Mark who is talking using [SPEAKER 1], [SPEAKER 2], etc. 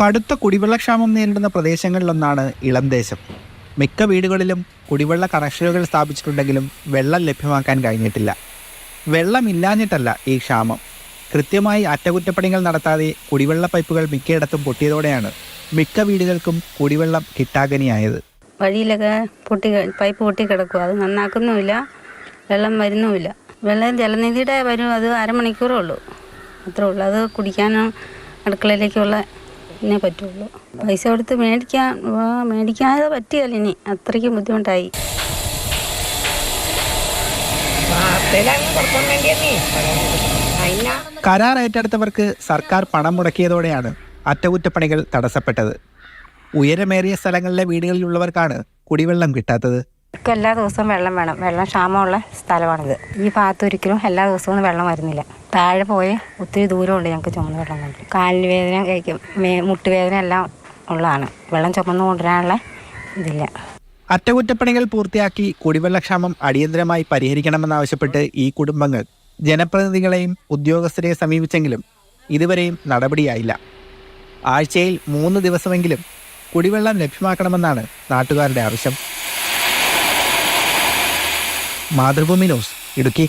[SPEAKER 1] കടുത്ത കുടിവെള്ളക്ഷാമം നേരിടുന്ന പ്രദേശങ്ങളിലൊന്നാണ് ഇളം ദേശം. മിക്ക വീടുകളിലും കുടിവെള്ള കണക്ഷനുകൾ സ്ഥാപിച്ചിട്ടുണ്ടെങ്കിലും വെള്ളം ലഭ്യമാക്കാൻ കഴിഞ്ഞിട്ടില്ല. വെള്ളമില്ലാഞ്ഞിട്ടല്ല ഈ ക്ഷാമം. കൃത്യമായി അറ്റകുറ്റപ്പണികൾ നടത്താതെ കുടിവെള്ള പൈപ്പുകൾ മിക്കയിടത്തും പൊട്ടിയതോടെയാണ് മിക്ക വീടുകൾക്കും കുടിവെള്ളം കിട്ടാകനിയായത്
[SPEAKER 2] വഴിയിലൊക്കെ പൊട്ടി പൈപ്പ് പൊട്ടി കിടക്കും അത് നന്നാക്കുന്നുമില്ല വെള്ളം വരുന്നുമില്ല. വെള്ളം ജലനിധിയുടെ വരും അത് അരമണിക്കൂറേ ഉള്ളൂ. അത്രേ ഉള്ളൂ. അത് കുടിക്കാനും അടുക്കളയിലേക്കുള്ള ഇതിനെ പറ്റുള്ളൂ. പൈസ കൊടുത്ത് മേടിക്കാൻ മേടിക്കാതെ പറ്റിയല്ല ഇനി. അത്രയ്ക്കും ബുദ്ധിമുട്ടായി.
[SPEAKER 1] കരാർ ഏറ്റെടുത്തവർക്ക് സർക്കാർ പണം മുടക്കിയതോടെയാണ് അറ്റകുറ്റപ്പണികൾ തടസ്സപ്പെട്ടത്. ഉയരമേറിയ സ്ഥലങ്ങളിലെ വീടുകളിലുള്ളവർക്കാണ് കുടിവെള്ളം കിട്ടാത്തത്.
[SPEAKER 3] എല്ലാ ദിവസവും വെള്ളം വേണം. വെള്ളം ക്ഷാമമുള്ള സ്ഥലമാണിത്. ഈ ഭാഗത്ത് ഒരിക്കലും എല്ലാ ദിവസവും വെള്ളം വരുന്നില്ല. താഴെ പോയി ഒത്തിരി ദൂരമുണ്ട് ഞങ്ങൾക്ക് ചുമന്ന വെള്ളം കൊണ്ട് കാലിന് വേദന കഴിക്കും മുട്ടുവേദന എല്ലാം ഉള്ളതാണ്. വെള്ളം ചുമന്ന് കൊണ്ടുവരാനുള്ള ഇതില്ല.
[SPEAKER 1] അറ്റകുറ്റപ്പണികൾ പൂർത്തിയാക്കി കുടിവെള്ളക്ഷാമം അടിയന്തരമായി പരിഹരിക്കണമെന്നാവശ്യപ്പെട്ട് ഈ കുടുംബങ്ങൾ ജനപ്രതിനിധികളെയും ഉദ്യോഗസ്ഥരെയും സമീപിച്ചെങ്കിലും ഇതുവരെയും നടപടിയായില്ല. ആഴ്ചയിൽ മൂന്ന് ദിവസമെങ്കിലും കുടിവെള്ളം ലഭ്യമാക്കണമെന്നാണ് നാട്ടുകാരുടെ ആവശ്യം. മാതൃഭൂമി ന്യൂസ് ഇടുക്കി.